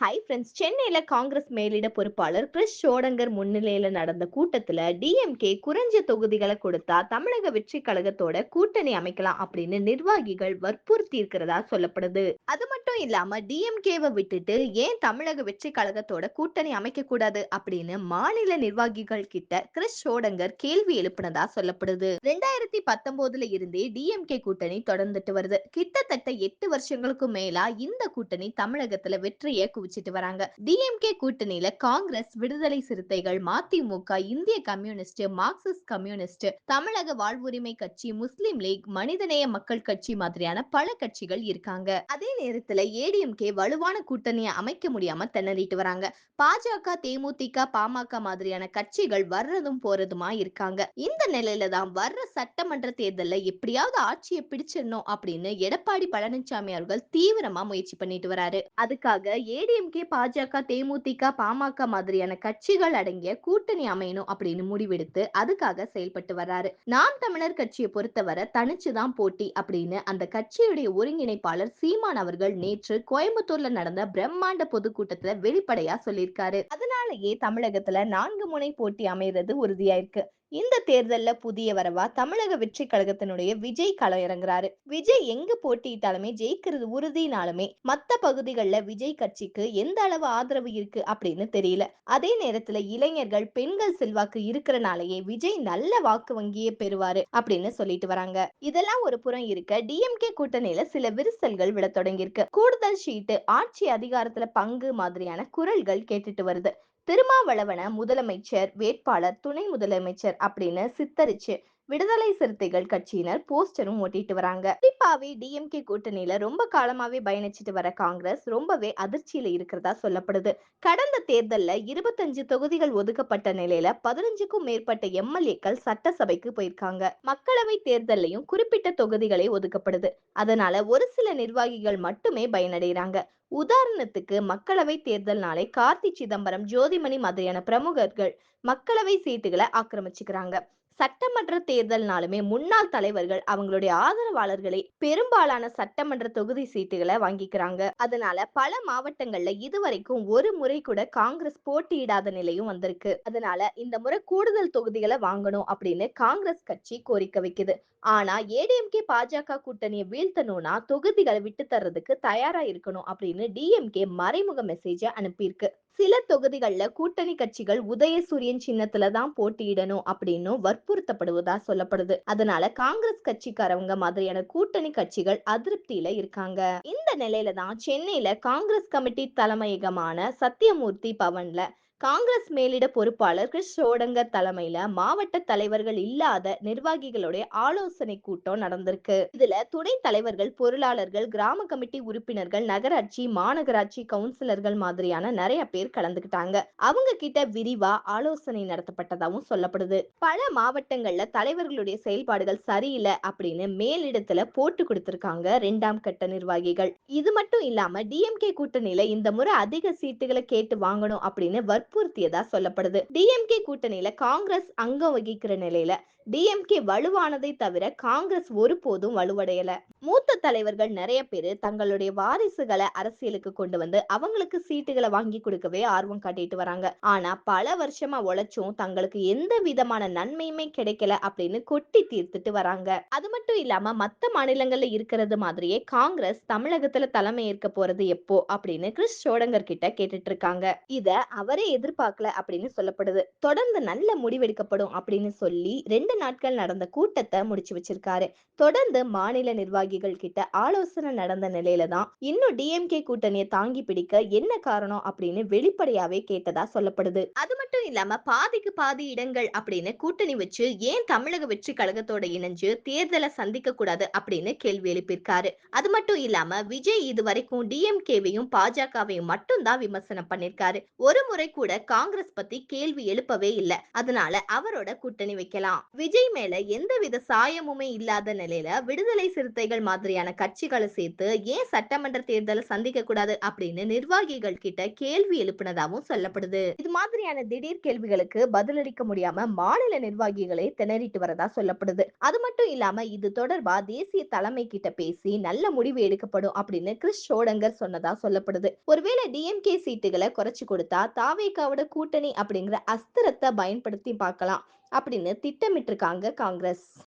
Hi friends சென்னையில காங்கிரஸ் மேலிட பொறுப்பாளர் கிறிஸ் ஷோடங்கர் முன்னிலையில நடந்த கூட்டத்துல டிஎம்கே குறைஞ்ச தொகுதிகளை கொடுத்தா தமிழக வெற்றி கழகத்தோட கூட்டணி அமைக்கலாம் அப்படின்னு நிர்வாகிகள் வற்புறுத்தி இருக்கிறதா சொல்லப்படுது. அது மட்டும் இல்லாம டிஎம்கேவை விட்டுட்டு ஏன் தமிழக வெற்றி கழகத்தோட கூட்டணி அமைக்க கூடாது அப்படின்னு மாநில நிர்வாகிகள் கிட்ட கிறிஸ் ஷோடங்கர் கேள்வி எழுப்பினதா சொல்லப்படுது. ரெண்டாயிரத்தி பத்தொன்பதுல இருந்தே டிஎம்கே கூட்டணி தொடர்ந்துட்டு வருது. கிட்டத்தட்ட எட்டு வருஷங்களுக்கு மேலா இந்த கூட்டணி தமிழகத்துல வெற்றியை குவிச்சிட்டு வராங்க. டிஎம்கே கூட்டணியில காங்கிரஸ் விடுதலை சிறுத்தைகள் மதிமுக இந்திய கம்யூனிஸ்ட் மார்க்சிஸ்ட் கம்யூனிஸ்ட் தமிழக வாழ்வுரிமை கட்சி முஸ்லிம் லீக் மனிதநேய மக்கள் கட்சி மாதிரியான பல கட்சிகள் இருக்காங்க. அதே நேரத்துல ஏடிஎம்கே வலுவான கூட்டணியை அமைக்க முடியாம திணறிட்டு வராங்க. பாஜக தேமுதிக பாமக மாதிரியான கட்சிகள் வர்றதும் போறதுமா இருக்காங்க. இந்த நிலையில தான் வர்ற சட்டமன்ற தேர்தல்ல எப்படியாவது ஆட்சியை பிடிச்சிடணும் அப்படின்னு எடப்பாடி பழனிசாமி அவர்கள் தீவிரமா முயற்சி பண்ணிட்டு வராரு. அதுக்காக ஏடிஎம்கே பாஜக தேமுதிக பாமக மாதிரியான கட்சிகள் அடங்கிய கூட்டணி அமையணும் அப்படின்னு முடிவெடுத்து அதுக்காக செயல்பட்டு வர்றாரு. நாம் தமிழர் கட்சியை பொறுத்தவரை தனிச்சுதான் போட்டி அப்படின்னு அந்த கட்சியுடைய ஒருங்கிணைப்பாளர் சீமான் அவர்கள் நேற்று கோயம்புத்தூர்ல நடந்த பிரம்மாண்ட பொதுக்கூட்டத்துல வெளிப்படையா சொல்லியிருக்காரு. அதனாலேயே தமிழகத்துல நான்கு முனை போட்டி அமைகிறது உறுதியாயிருக்கு. இந்த தேர்தல்ல புதிய வரவா தமிழக வெற்றி கழகத்தினுடைய விஜய் களம் இறங்குறாரு விஜய் எங்க போட்டியிட்டாலுமே ஜெயிக்கிறது உறுதினாலுமே மத்த பகுதிகளில் விஜய் கட்சிக்கு எந்த அளவு ஆதரவு இருக்கு அப்படின்னு தெரியல. அதே நேரத்துல இளைஞர்கள் பெண்கள் செல்வாக்கு இருக்கிறனாலேயே விஜய் நல்ல வாக்கு வங்கியே பெறுவாரு அப்படின்னு சொல்லிட்டு வராங்க. இதெல்லாம் ஒரு புறம் இருக்க டிஎம்கே கூட்டணியில சில விரிசல்கள் விட தொடங்கியிருக்கு. கூடுதல் ஷீட்டு ஆட்சி அதிகாரத்துல பங்கு மாதிரியான குரல்கள் கேட்டுட்டு வருது. திருமாவளவன முதலமைச்சர் வேட்பாளர் துணை முதலமைச்சர் அப்படின்னு சித்தரிச்சு விடுதலை சிறுத்தைகள் கட்சியினர் போஸ்டரும் ஓட்டிட்டு வராங்க. குறிப்பாவே டிஎம்கே கூட்டணியில ரொம்ப காலமாவே பயணிச்சுட்டு வர காங்கிரஸ் ரொம்பவே அதிர்ச்சியில இருக்கிறதா சொல்லப்படுது. கடந்த தேர்தல்ல இருபத்தஞ்சு தொகுதிகள் ஒதுக்கப்பட்ட நிலையில பதினஞ்சுக்கும் மேற்பட்ட எம்எல்ஏக்கள் சட்டசபைக்கு போயிருக்காங்க. மக்களவை தேர்தல்லையும் குறிப்பிட்ட தொகுதிகளே ஒதுக்கப்படுது. அதனால ஒரு சில நிர்வாகிகள் மட்டுமே பயனடைகிறாங்க உதாரணத்துக்கு மக்களவை தேர்தல் நாளை கார்த்தி சிதம்பரம் ஜோதிமணி மாதிரியான பிரமுகர்கள் மக்களவை சீட்டுகளை ஆக்கிரமிச்சுக்கிறாங்க. சட்டமன்ற தேர்தல்னாலுமே முன்னாள் தலைவர்கள் அவங்களுடைய ஆதரவாளர்களை பெரும்பாலான சட்டமன்ற தொகுதி சீட்டுகளை வாங்கிக்கிறாங்க. அதனால பல மாவட்டங்கள்ல இதுவரைக்கும் ஒரு முறை கூட காங்கிரஸ் போட்டியிடாத நிலையும் வந்திருக்கு. அதனால இந்த முறை கூடுதல் தொகுதிகளை வாங்கணும் அப்படின்னு காங்கிரஸ் கட்சி கோரிக்கை வைக்குது. ஆனா ஏடிஎம்கே பாஜக கூட்டணியை வீழ்த்தணும்னா தொகுதிகளை விட்டு தர்றதுக்கு தயாரா இருக்கணும் அப்படின்னு டிஎம்கே மறைமுக மெசேஜ அனுப்பியிருக்கு. சில தொகுதிகள்ல கூட்டணி கட்சிகள் உதயசூரியன் சின்னத்துல தான் போட்டியிடணும் அப்படின்னு வற்புறுத்தப்படுவதா சொல்லப்படுது. அதனால காங்கிரஸ் கட்சிக்காரவங்க மாதிரியான கூட்டணி கட்சிகள் அதிருப்தியில இருக்காங்க. இந்த நிலையில தான் சென்னையில காங்கிரஸ் கமிட்டி தலைமையகமான சத்தியமூர்த்தி பவன்ல காங்கிரஸ் மேலிட பொறுப்பாளர் கிறிஸ் ஷோடங்கர் தலைமையில மாவட்ட தலைவர்கள் இல்லாத நிர்வாகிகளுடைய ஆலோசனை கூட்டம் நடந்திருக்கு. இதுல துணை தலைவர்கள் பொருளாளர்கள் கிராம கமிட்டி உறுப்பினர்கள் நகராட்சி மாநகராட்சி கவுன்சிலர்கள் மாதிரியான நிறைய பேர் கலந்துக்கிட்டாங்க. அவங்க கிட்ட விரிவா ஆலோசனை நடத்தப்பட்டதாகவும் சொல்லப்படுது. பல மாவட்டங்கள்ல தலைவர்களுடைய செயல்பாடுகள் சரியில்லை அப்படின்னு மேலிடத்துல போட்டு கொடுத்திருக்காங்க ரெண்டாம் கட்ட நிர்வாகிகள். இது மட்டும் இல்லாம டிஎம்கே கூட்டணியில இந்த முறை அதிக சீட்டுகளை கேட்டு வாங்கணும் அப்படின்னு வற்புறுத்தியதா சொல்லப்படுது. டிஎம்கே கூட்டணியில காங்கிரஸ் அங்கம் வகிக்கிற நிலையில டிஎம்கே வலுவானதை தவிர காங்கிரஸ் ஒருபோதும் வலுவடையல. மூத்த தலைவர்கள் நிறைய பேரு தங்களுடைய வாரிசுகளை அரசியலுக்கு கொண்டு வந்து அவங்களுக்கு சீட்டுகளை வாங்கி கொடுக்கவே ஆர்வம் காட்டிட்டு வராங்க. ஆனா பல வருஷமா உழைச்சும் தங்களுக்கு எந்த விதமான நன்மையுமே கிடைக்கல அப்படின்னு கொட்டி தீர்த்துட்டு வராங்க. அது மட்டும் இல்லாம மத்த மாநிலங்கள்ல இருக்கிறது மாதிரியே காங்கிரஸ் தமிழகத்துல தலைமை ஏற்க போறது எப்போ அப்படின்னு கிறிஸ் சோடங்கர் கிட்ட கேட்டுட்டு இருக்காங்க. இத அவரே எதிர்பார்க்கல அப்படின்னு சொல்லப்படுது. தொடர்ந்து நல்ல முடிவெடுக்கப்படும் அப்படின்னு சொல்லி ரெண்டு நாட்கள் நடந்த கூட்டத்தை முடிச்சு வச்சிருக்காரு. தொடர்ந்து மாநில நிர்வாகிகள் கிட்ட ஆலோசனை நடந்த நிலையில தான் இன்னும் டிஎம்கே கூட்டணியை தாங்கி பிடிக்க என்ன காரணம் அப்படின்னு வெளிப்படையாவே கேட்டதா சொல்லப்படுது. அது மட்டும் இல்லாம பாதிக்கு பாதி இடங்கள் அப்படின்னு கூட்டணி வச்சு ஏன் தமிழக வெற்றி கழகத்தோட இணைஞ்சு தேர்தலை சந்திக்க கூடாது அப்படின்னு கேள்வி எழுப்பியிருக்காரு. அது மட்டும் இல்லாம விஜய் இது வரைக்கும் டிஎம்கேவையும் பாஜகவையும் மட்டும்தான் விமர்சனம் பண்ணிருக்காரு ஒரு முறை கூட காங்கிரஸ் பத்தி கேள்வி எழுப்பவே இல்லை. அதனால அவரோட கூட்டணி வைக்கலாம். விஜய் மேல எந்தவித சாயமுமே இல்லாத நிலையில விடுதலை சிறுத்தைகள் மாதிரியான கட்சிகளை சேர்த்து ஏன் சட்டமன்ற தேர்தலை சந்திக்க கூடாது அப்படின்னு நிர்வாகிகள் கிட்ட கேள்வி எழுப்பினதாகவும் சொல்லப்படுது. இது மாதிரியான திடீர் கேள்விகளுக்கு பதிலளிக்க முடியாம மாநில நிர்வாகிகளை திணறிட்டு வரதா சொல்லப்படுது. அது மட்டும் இல்லாம இது தொடர்பா தேசிய தலைமை கிட்ட பேசி நல்ல முடிவு எடுக்கப்படும் அப்படின்னு கிறிஸ் ஷோடங்கர் சொன்னதா சொல்லப்படுது. ஒருவேளை டிஎம்கே சீட்டுகளை குறைச்சு கொடுத்தா தாவேக்காவோட கூட்டணி அப்படிங்கிற அஸ்திரத்தை பயன்படுத்தி பார்க்கலாம். அப்படின்னு திட்டமிட்டிருக்காங்க காங்கிரஸ்.